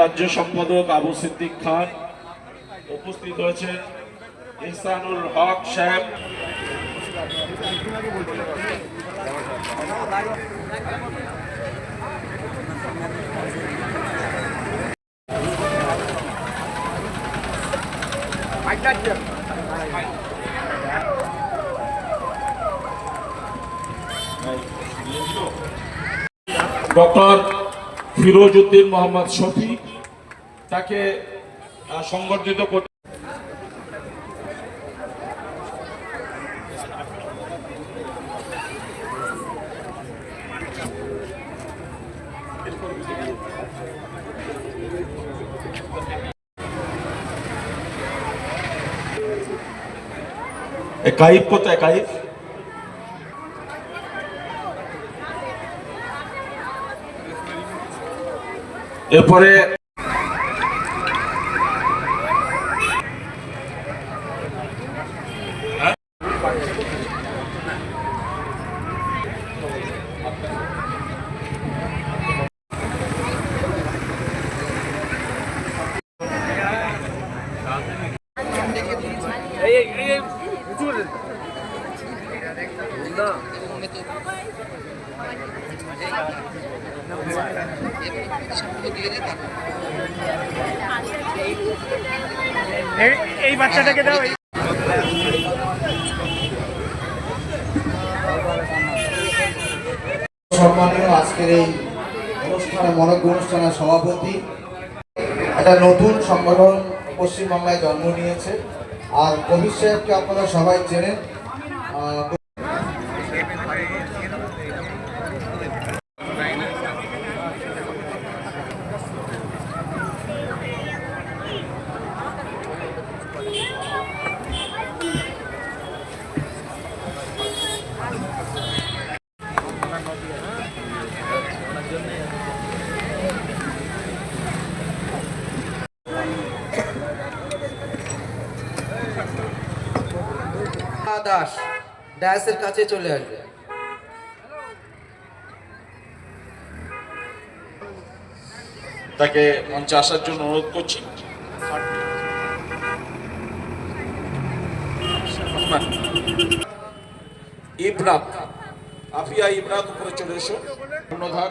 রাজ্য সম্পাদক আবু সিদ্দিক খান উপস্থিত হয়েছেন ইহসানুল হক সাহেব। ডক্টর ফিরোজ উদ্দিন মোহাম্মদ শফি তাকে সংবর্ধিত করতে এ কাইফ কোথায় কাইফ? এরপরে এই- এই বাচ্চাটাকে দাও সম্মানীয় আজকের এই অনুষ্ঠানে মনজ্ঞ অনুষ্ঠানের সভাপতি একটা নতুন সংগঠন পশ্চিমবাংলায় জন্ম নিয়েছে। আর কবির সাহেবকে আপনারা সবাই চেনেন। দাস ডায়াসের কাছে চলে আসবে। তাকে মঞ্চে আসার জন্য অনুরোধ করছি। ইবরাত আফিয়া ইবরাত উপরে চলে এসো। পূর্ণধার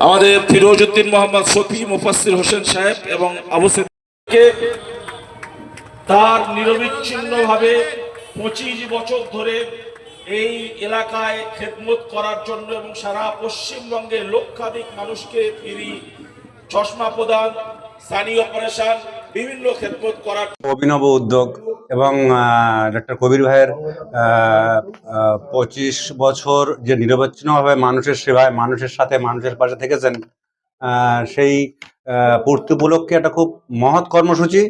আমাদের ফিরোজ উদ্দিন মোহাম্মদ শফি মুফাসির হোসেন সাহেব এবং আবু তার নিরবিচ্ছিন্নভাবে পঁচিশ বছর ধরে এই এলাকায় খেদমত করার জন্য এবং সারা পশ্চিমবঙ্গে লক্ষাধিক মানুষকে ফিরি চশমা প্রদান, স্থানীয় অপারেশন, বিভিন্ন খেদমত করার অভিনব উদ্যোগ এবং ডক্টর কবির ভাইয়ের পঁচিশ বছর যে নিরবচ্ছিন্নভাবে মানুষের সেবায় মানুষের সাথে মানুষের পাশে থেকেছেন সেই আহ, পূর্তি উপলক্ষে একটা খুব মহৎ কর্মসূচি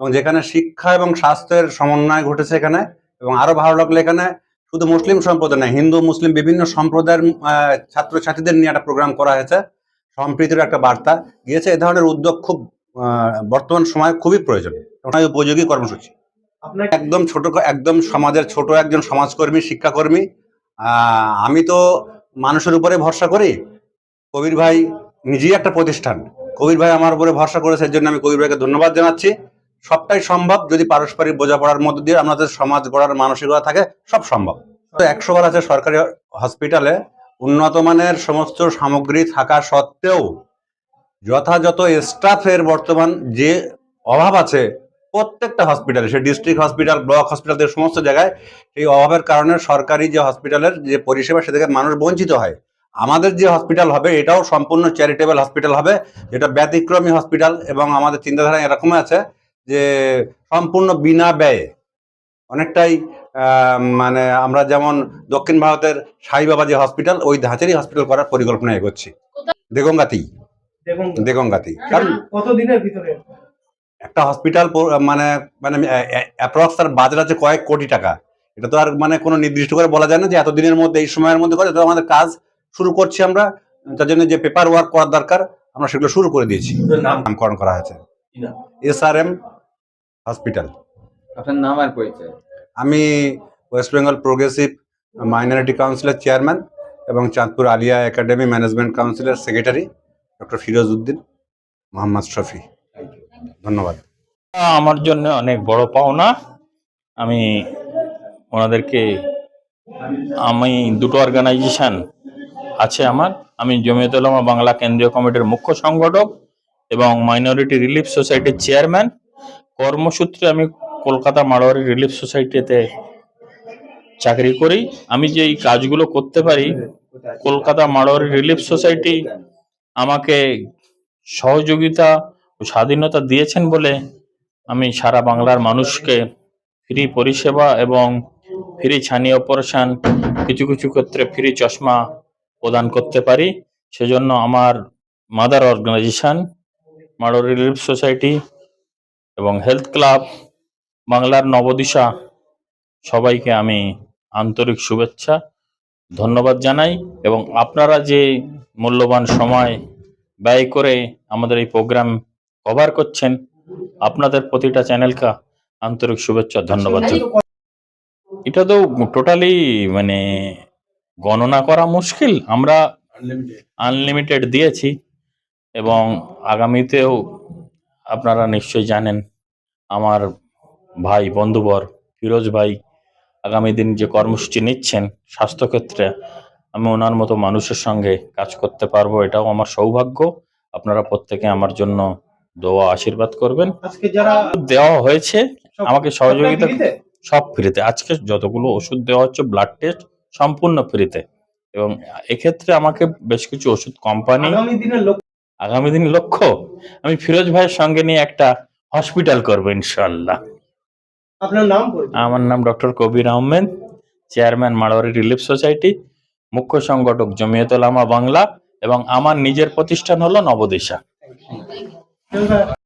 এবং যেখানে শিক্ষা এবং স্বাস্থ্যের সমন্বয় ঘটেছে এখানে এবং আরও ভালো লাগল এখানে। শুধু মুসলিম সম্প্রদায় নয় হিন্দু মুসলিম বিভিন্ন সম্প্রদায়ের ছাত্রছাত্রীদের নিয়ে একটা প্রোগ্রাম করা হয়েছে। সম্প্রীতির একটা বার্তা। গিয়েছে এ ধরনের উদ্যোগ খুব বর্তমান সময়ে খুবই প্রয়োজন। উপযোগী কর্মসূচি। একদম ছোট একদম সমাজের ছোট একজন সমাজকর্মী, শিক্ষাকর্মী। আমি তো মানুষের উপরে ভরসা করি। কবির ভাই নিজেই একটা প্রতিষ্ঠান। কবির ভাই আমার উপরে ভরসা করেছে জন্য আমি কবির ভাইকে ধন্যবাদ জানাচ্ছি। সবটাই সম্ভব যদি পারস্পরিক বোঝাপড়ার মধ্য দিয়ে আমাদের সমাজ গড়ার মানসিকতা থাকে, সব সম্ভব। তো একশো বার আছে সরকারি হসপিটালে। উন্নত মানের সমস্ত সামগ্রী থাকা সত্ত্বেও যথাযথ স্টাফের বর্তমান যে অভাব আছে প্রত্যেকটা হসপিটালে সে ডিস্ট্রিক্ট হসপিটাল ব্লক হসপিটাল সমস্ত জায়গায় এই অভাবের কারণে সরকারি যে হসপিটালের যে পরিষেবা সে থেকে মানুষ বঞ্চিত হয়। আমাদের যে হসপিটাল হবে এটাও সম্পূর্ণ চ্যারিটেবল হসপিটাল হবে যেটা ব্যতিক্রমী হসপিটাল এবং আমাদের চিন্তাধারা এরকম আছে যে সম্পূর্ণ বিনা ব্যয়ে। অনেকটাই মানে আমরা যেমন দক্ষিণ ভারতের সাই বাবা যে হসপিটাল ওই ধাঁচেরই হসপিটাল করার পরিকল্পনা এগোচ্ছি। দেগঙ্গাতেই। দেখুন দেগঙ্গাতেই। কারণ কত দিনের ভিতরে? একটা হসপিটাল মানে মানে অ্যাপ্রক্স তার বাজার আছে কয়েক কোটি টাকা। এটা তো আর মানে কোনো নির্দিষ্ট করে বলা যায় না যে এতদিনের মধ্যে এই সময়ের মধ্যে করে তো আমাদের কাজ শুরু করছি আমরা। তার জন্য যে পেপার ওয়ার্ক করার দরকার আমরা সেগুলো শুরু করে দিয়েছি। নামকরণ করা হয়েছে। এস আর এম হসপিটাল আপনার নাম আর পরিচয়? আমি ওয়েস্ট বেঙ্গল প্রোগ্রেসিভ মাইনরিটি কাউন্সিলের চেয়ারম্যান এবং চাঁদপুর আলিয়া একাডেমি ম্যানেজমেন্ট কাউন্সিলের সেক্রেটারি ডক্টর ফিরোজ উদ্দিন মোহাম্মদ শফি। ধন্যবাদ। আমার জন্য অনেক বড় পাওনা। আমি ওনাদেরকে, আমি দুটো অর্গানাইজেশন আছে আমার। আমি জমিয়ত উলামা বাংলা কেন্দ্রীয় কমিটির মুখ্য সংগঠক এবং মাইনরিটি রিলিফ সোসাইটির চেয়ারম্যান কর্মসূত্রে আমি কলকাতা মারোয়ারি রিলিফ সোসাইটিতে চাকরি করি। আমি যে এই কাজগুলো করতে পারি, কলকাতা মারোয়ারি রিলিফ সোসাইটি আমাকে সহযোগিতা স্বাধীনতা দিয়েছেন বলে আমি সারা বাংলার মানুষকে ফ্রি পরিষেবা এবং ফ্রি ছানি অপারেশন, কিছু কিছু ক্ষেত্রে ফ্রি চশমা প্রদান করতে পারি। সেজন্য আমার মাদার অর্গানাইজেশান, মাডো রিলিফ সোসাইটি এবং হেলথ ক্লাব, বাংলার নবদিশা, সবাইকে আমি আন্তরিক শুভেচ্ছা, ধন্যবাদ জানাই এবং আপনারা যে মূল্যবান সময় ব্যয় করে আমাদের এই প্রোগ্রাম কভার করছেন আপনাদের প্রতিটা চ্যানেলকে আন্তরিক শুভেচ্ছা ধন্যবাদ। এটা তো টোটালি মানে গণনা করা মুশকিল। আমরা আনলিমিটেড দিয়েছি এবং আগামীতেও আপনারা নিশ্চয়ই জানেন আমার ভাই বন্ধুবর ফিরোজ ভাই আগামী দিন যে কর্মসূচি নিচ্ছেন স্বাস্থ্যক্ষেত্রে আমি ওনার মতো মানুষের সঙ্গে কাজ করতে পারব এটাও আমার সৌভাগ্য। আপনারা প্রত্যেকে আমার জন্য দোয়া আশীর্বাদ করবেন। আজকে যারা দেওয়া হয়েছে আমাকে সহযোগিতা সব ফ্রিতে। আজকে যতগুলো ওষুধ দেওয়া হচ্ছে ব্লাড টেস্ট সম্পূর্ণ ফ্রিতে। এবং এক্ষেত্রে আমাকে বেশ কিছু ওষুধ কোম্পানি আগামী দিনের দিন লক্ষ্য? আমি ফিরোজ ভাইয়ের সঙ্গে নিয়ে একটা হসপিটাল করব ইনশাল্লাহ আপনার নাম আমার নাম doctor Kabir Ahmed chairman Marwari relief society মুখ্য সংগঠক জমিয়ত উলামা বাংলা এবং আমার নিজের প্রতিষ্ঠান হলো নবদিশা। 就是